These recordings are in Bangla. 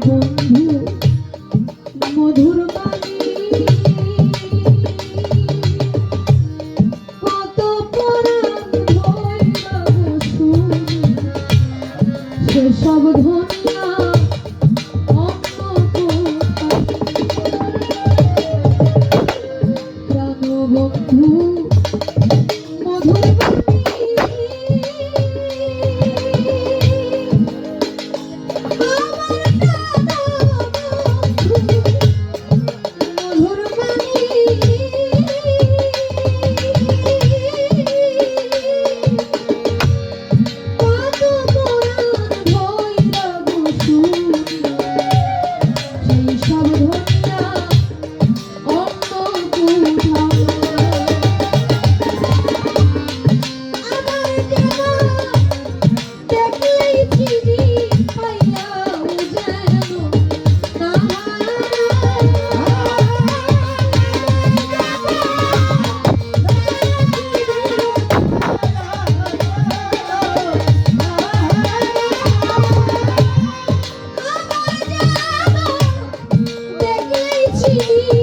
বন্ধু মধুর বাণী কত পরাণ সেসব ধন্য প্রাণ বন্ধু 起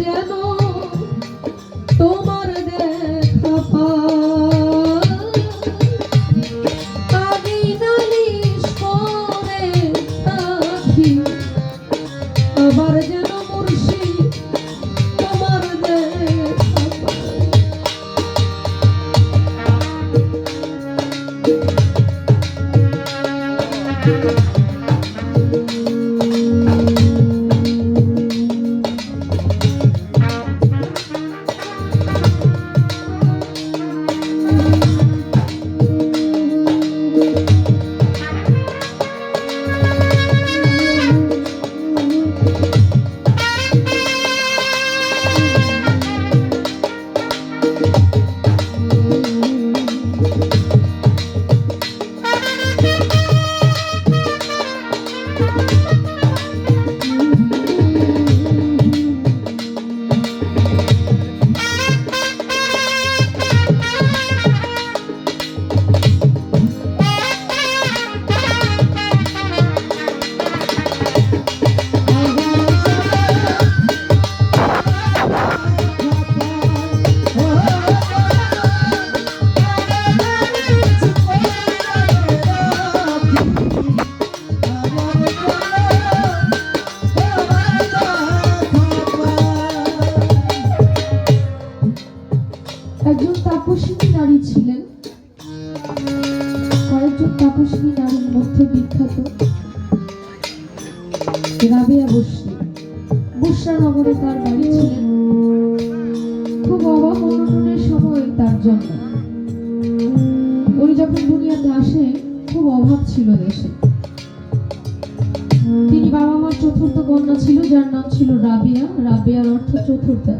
যেন তোমার দেখা আমি নালিশ করে রাখি। আবার যেন মুর্শিদ তোমার দেখা বুসরা নগরে তার বাড়ি ছিলেন। খুব অভাব অনটনের সময় তার জন্য উনি যখন দুনিয়াতে আসে খুব অভাব ছিল দেশে। তিনি বাবা মার চতুর্থ কন্যা ছিল, যার নাম ছিল রাবিয়া। রাবিয়ার অর্থ চতুর্থা।